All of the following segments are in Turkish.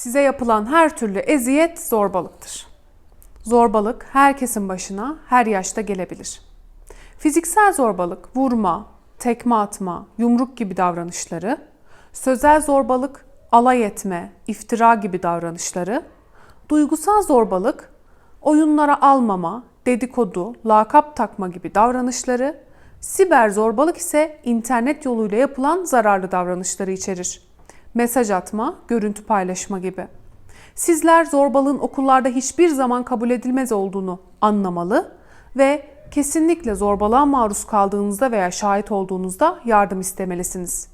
Size yapılan her türlü eziyet zorbalıktır. Zorbalık herkesin başına her yaşta gelebilir. Fiziksel zorbalık, vurma, tekme atma, yumruk gibi davranışları, sözel zorbalık, alay etme, iftira gibi davranışları, duygusal zorbalık, oyunlara almama, dedikodu, lakap takma gibi davranışları, siber zorbalık ise internet yoluyla yapılan zararlı davranışları içerir. Mesaj atma, görüntü paylaşma gibi. Sizler zorbalığın okullarda hiçbir zaman kabul edilmez olduğunu anlamalı ve kesinlikle zorbalığa maruz kaldığınızda veya şahit olduğunuzda yardım istemelisiniz.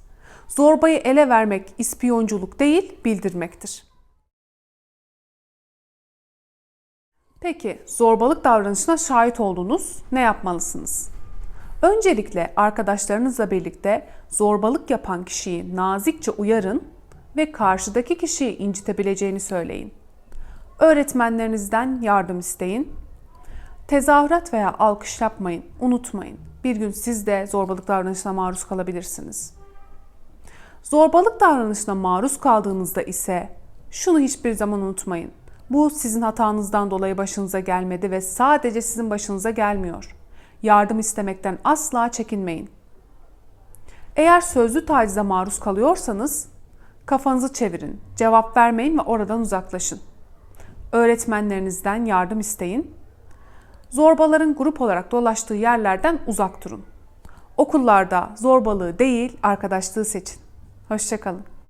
Zorbayı ele vermek ispiyonculuk değil, bildirmektir. Peki zorbalık davranışına şahit oldunuz, ne yapmalısınız? Öncelikle arkadaşlarınızla birlikte zorbalık yapan kişiyi nazikçe uyarın ve karşıdaki kişiyi incitebileceğini söyleyin. Öğretmenlerinizden yardım isteyin. Tezahürat veya alkış yapmayın, unutmayın. Bir gün siz de zorbalık davranışına maruz kalabilirsiniz. Zorbalık davranışına maruz kaldığınızda ise şunu hiçbir zaman unutmayın. Bu sizin hatanızdan dolayı başınıza gelmedi ve sadece sizin başınıza gelmiyor. Yardım istemekten asla çekinmeyin. Eğer sözlü tacize maruz kalıyorsanız kafanızı çevirin, cevap vermeyin ve oradan uzaklaşın. Öğretmenlerinizden yardım isteyin. Zorbaların grup olarak dolaştığı yerlerden uzak durun. Okullarda zorbalığı değil, arkadaşlığı seçin. Hoşçakalın.